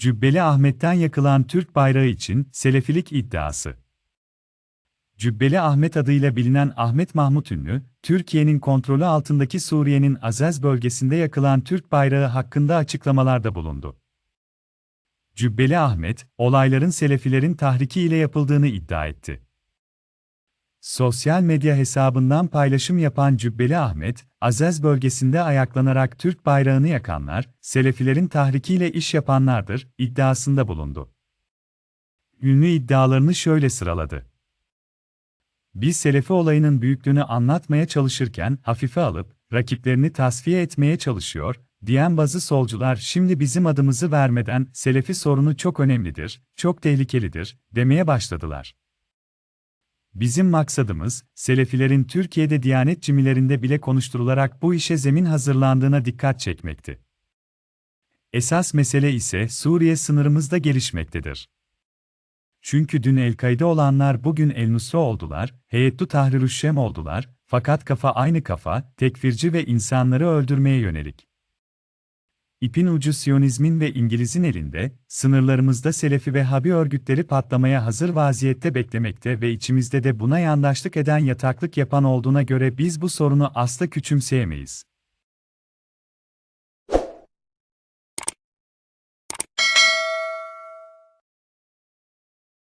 Cübbeli Ahmet'ten yakılan Türk bayrağı için Selefilik iddiası. Cübbeli Ahmet adıyla bilinen Ahmet Mahmut Ünlü, Türkiye'nin kontrolü altındaki Suriye'nin Azez bölgesinde yakılan Türk bayrağı hakkında açıklamalarda bulundu. Cübbeli Ahmet, olayların Selefilerin tahriki ile yapıldığını iddia etti. Sosyal medya hesabından paylaşım yapan Cübbeli Ahmet, Azez bölgesinde ayaklanarak Türk bayrağını yakanlar, Selefilerin tahrikiyle iş yapanlardır, iddiasında bulundu. Ünlü iddialarını şöyle sıraladı. Biz Selefi olayının büyüklüğünü anlatmaya çalışırken hafife alıp, rakiplerini tasfiye etmeye çalışıyor, diyen bazı solcular şimdi bizim adımızı vermeden Selefi sorunu çok önemlidir, çok tehlikelidir, demeye başladılar. Bizim maksadımız, Selefilerin Türkiye'de Diyanet cimilerinde bile konuşturularak bu işe zemin hazırlandığına dikkat çekmekti. Esas mesele ise Suriye sınırımızda gelişmektedir. Çünkü dün El-Kaide olanlar bugün El-Nusra oldular, Heyettu Tahrirüşşem oldular, fakat kafa aynı kafa, tekfirci ve insanları öldürmeye yönelik. İpin ucu Siyonizmin ve İngiliz'in elinde, sınırlarımızda Selefi ve Habi örgütleri patlamaya hazır vaziyette beklemekte ve içimizde de buna yandaşlık eden yataklık yapan olduğuna göre biz bu sorunu asla küçümseyemeyiz.